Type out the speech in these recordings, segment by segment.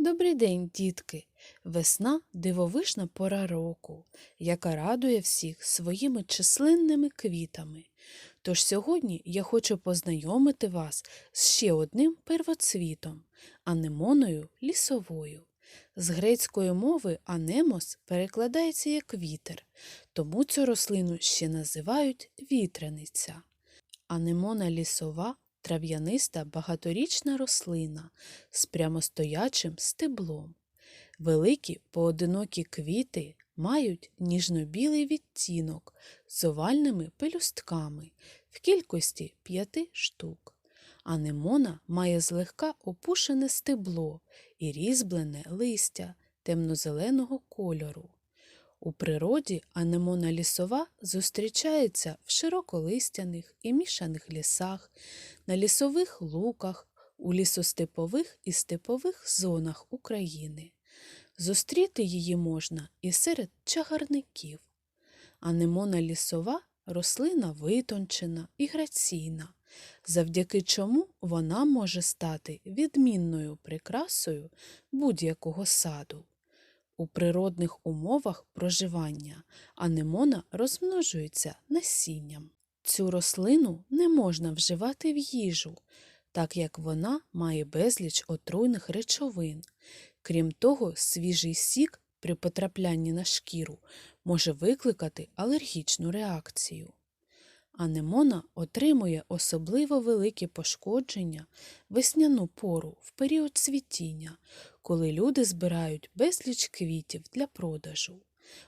Добрий день, дітки! Весна дивовижна пора року, яка радує всіх своїми численними квітами. Тож сьогодні я хочу познайомити вас з ще одним первоцвітом анемоною лісовою. З грецької мови анемос перекладається як вітер, тому цю рослину ще називають вітряниця. Анемона лісова трав'яниста багаторічна рослина з прямостоячим стеблом. Великі поодинокі квіти мають ніжно-білий відтінок з овальними пелюстками в кількості п'яти штук. Анемона має злегка опушене стебло і різьблене листя темно-зеленого кольору. У природі анемона лісова зустрічається в широколистяних і мішаних лісах, на лісових луках, у лісостепових і степових зонах України. Зустріти її можна і серед чагарників. Анемона лісова рослина витончена і граційна, завдяки чому вона може стати відмінною прикрасою будь-якого саду. У природних умовах проживання анемона розмножується насінням. Цю рослину не можна вживати в їжу, так як вона має безліч отруйних речовин. Крім того, свіжий сік при потраплянні на шкіру може викликати алергічну реакцію. Анемона отримує особливо великі пошкодження весняну пору в період цвітіння, коли люди збирають безліч квітів для продажу.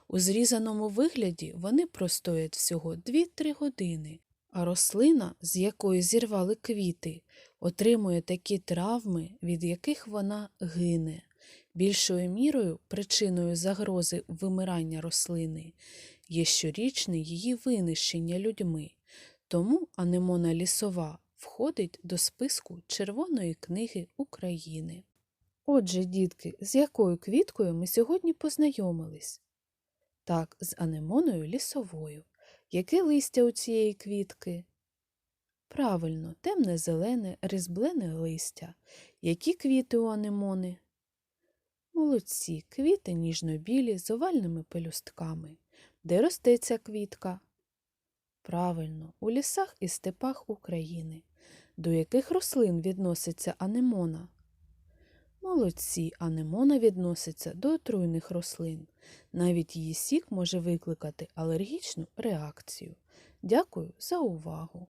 У зрізаному вигляді вони простоять всього 2-3 години, а рослина, з якої зірвали квіти, отримує такі травми, від яких вона гине. Більшою мірою причиною загрози вимирання рослини є щорічне її винищення людьми, тому анемона лісова входить до списку Червоної книги України. Отже, дітки, з якою квіткою ми сьогодні познайомились? Так, з анемоною лісовою. Яке листя у цієї квітки? Правильно, темне зелене, різблене листя. Які квіти у анемони? Молодці, квіти ніжно-білі з овальними пелюстками. Де росте ця квітка? Правильно, у лісах і степах України. До яких рослин відноситься анемона? Молодці, анемона відноситься до отруйних рослин. Навіть її сік може викликати алергічну реакцію. Дякую за увагу!